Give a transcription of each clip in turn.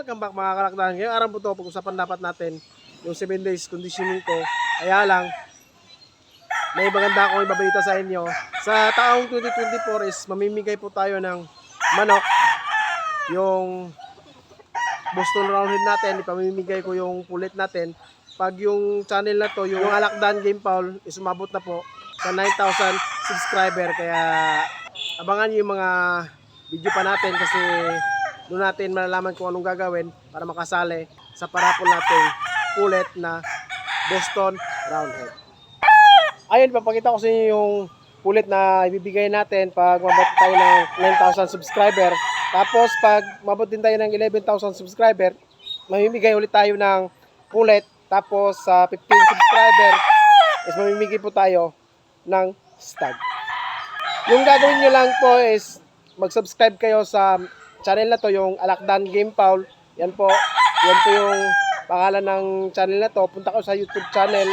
Welcome back mga kalakdahan. Ngayong araw po ito, pag-usapan dapat natin yung 7 days conditioning ko. Kaya lang, may maganda akong ibabalita sa inyo. Sa taong 2024 is mamimigay po tayo ng manok. Yung Boston Roundhead natin, ipamimigay ko yung pulit natin. Pag yung channel na to, yung Alakdan Game Paul, is umabot na po sa 9,000 subscriber. Kaya abangan nyo yung mga video pa natin kasi doon natin malalaman kung anong gagawin para makasali sa parapol natin ulit na Boston Roundhead. Ayun, papakita ko sa inyo yung pulit na ibibigay natin pag mabot tayo ng 9,000 subscriber. Tapos pag mabot din tayo ng 11,000 subscriber, mamimigay ulit tayo ng pulit. Tapos sa 15 subscriber, is mamimigay po tayo ng stud. Yung gagawin nyo lang po is mag-subscribe kayo sa channel na to, yung Alakdan Game Paul. Yan po, yan po yung pangalan ng channel na to. Punta kayo sa YouTube channel.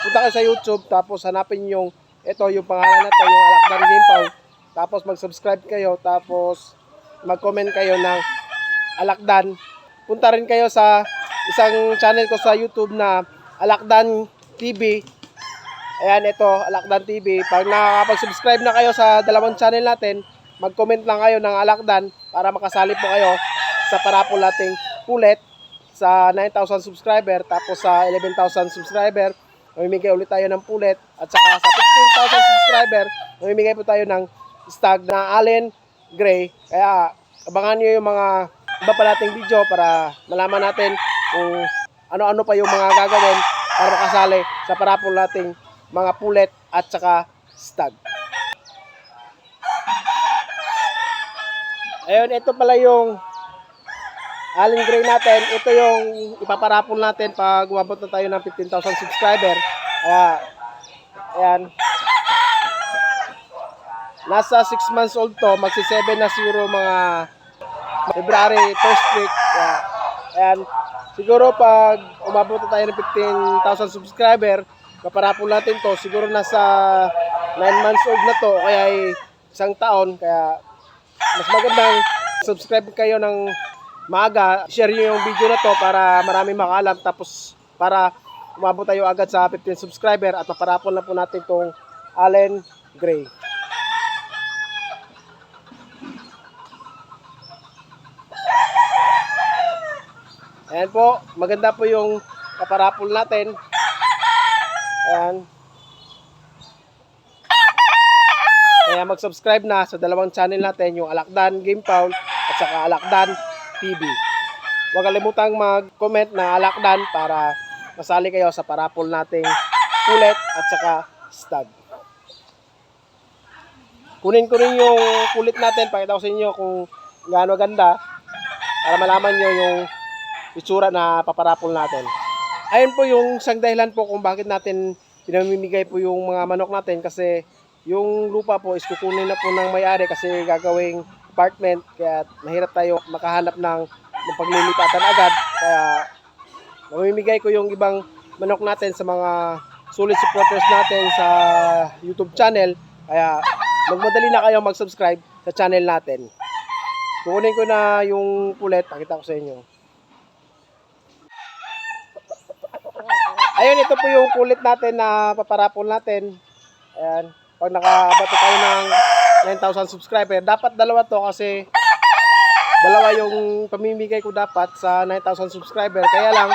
Punta kayo sa YouTube, tapos hanapin yung, ito yung pangalan na to, yung Alakdan Game Paul. Tapos mag-subscribe kayo, tapos mag-comment kayo ng Alakdan. Punta rin kayo sa isang channel ko sa YouTube na Alakdan TV. Ayan, ito, Alakdan TV. Pag nakakapag-subscribe na kayo sa dalawang channel natin, mag-comment lang kayo ng Alakdan para makasali po kayo sa parapol nating pulit sa 9,000 subscriber tapos sa 11,000 subscriber mamimigay ulit tayo ng pulit. At saka sa 15,000 subscriber mamimigay po tayo ng stag na Allen Gray. Kaya abangan nyo yung mga iba pa nating video para malaman natin kung ano-ano pa yung mga gagawin para makasali sa parapol nating mga pulit at saka stag Ayun, ito pala yung Allen Gray natin. Ito yung ipaparapol natin pag umabot na tayo ng 15,000 subscriber. Kaya, ayan. Nasa 6 months old to. Magsi 7 na siguro mga February first week. Kaya, ayan. Siguro pag umabot na tayo ng 15,000 subscriber, paparapol natin to. Siguro nasa 9 months old na to. Kaya ay isang taon. Kaya mas magandang subscribe kayo ng maaga. Share nyo yung video na to para marami makaalam. Tapos para umabot tayo agad sa 15 subscriber at maparapol na po natin itong Allen Gray. Ayan po, maganda po yung paparapol natin. Ayan. Kaya mag-subscribe na sa dalawang channel natin, yung Alakdan Game Paul at saka Alakdan TV. Huwag kalimutang mag-comment na Alakdan para masali kayo sa parapol nating pulet at saka stud. Kunin ko rin yung pulit natin, pakita ko sa inyo kung gaano ganda para malaman nyo yung itsura na paparapol natin. Ayun po yung isang dahilan po kung bakit natin pinamimigay po yung mga manok natin kasi yung lupa po is kukunin na po ng may-ari kasi gagawing apartment. Kaya mahirap tayo makahanap ng, ng paglilipatan agad. Kaya mamimigay ko yung ibang manok natin sa mga solid supporters natin sa YouTube channel. Kaya magmadali na kayo mag-subscribe sa channel natin. Kukunin ko na yung pulet pakita ko sa inyo. Ayun ito po yung pulit natin na paparapol natin. Ayan pag nakabato tayo ng 9,000 subscriber, dapat dalawa to kasi dalawa yung pamimigay ko dapat sa 9,000 subscriber. Kaya lang,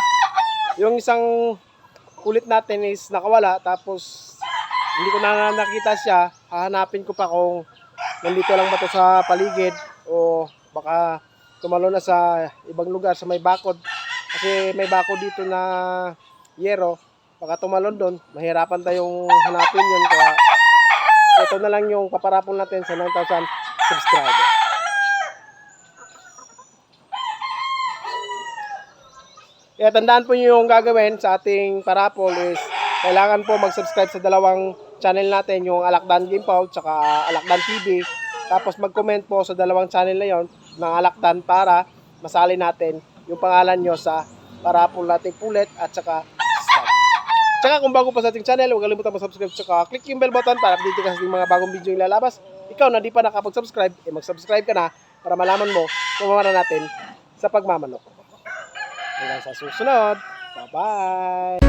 yung isang kulit natin is nakawala tapos hindi ko na nakita siya, hahanapin ko pa kung nandito lang ba to sa paligid o baka tumalo na sa ibang lugar sa may bakod. Kasi may bakod dito na yero, baka tumalon doon, mahirapan tayong hanapin yun kaya ito na lang yung paparapol natin sa 9,000 subscriber. Kaya tandaan po nyo yung gagawin sa ating parapol is kailangan po mag-subscribe sa dalawang channel natin, yung Alakdan Game Paul tsaka Alakdan TV. Tapos mag-comment po sa dalawang channel na yon ng Alakdan para masali natin yung pangalan nyo sa parapol nating pulit at saka. Tsaka kung bago pa sa ating channel, huwag kalimutan mag-subscribe tsaka click yung bell button para update ka sa ating mga bagong video yung lalabas. Ikaw na di pa nakapag-subscribe, eh mag-subscribe ka na para malaman mo kung mamana natin sa pagmamanok. Hanggang sa susunod. Bye-bye!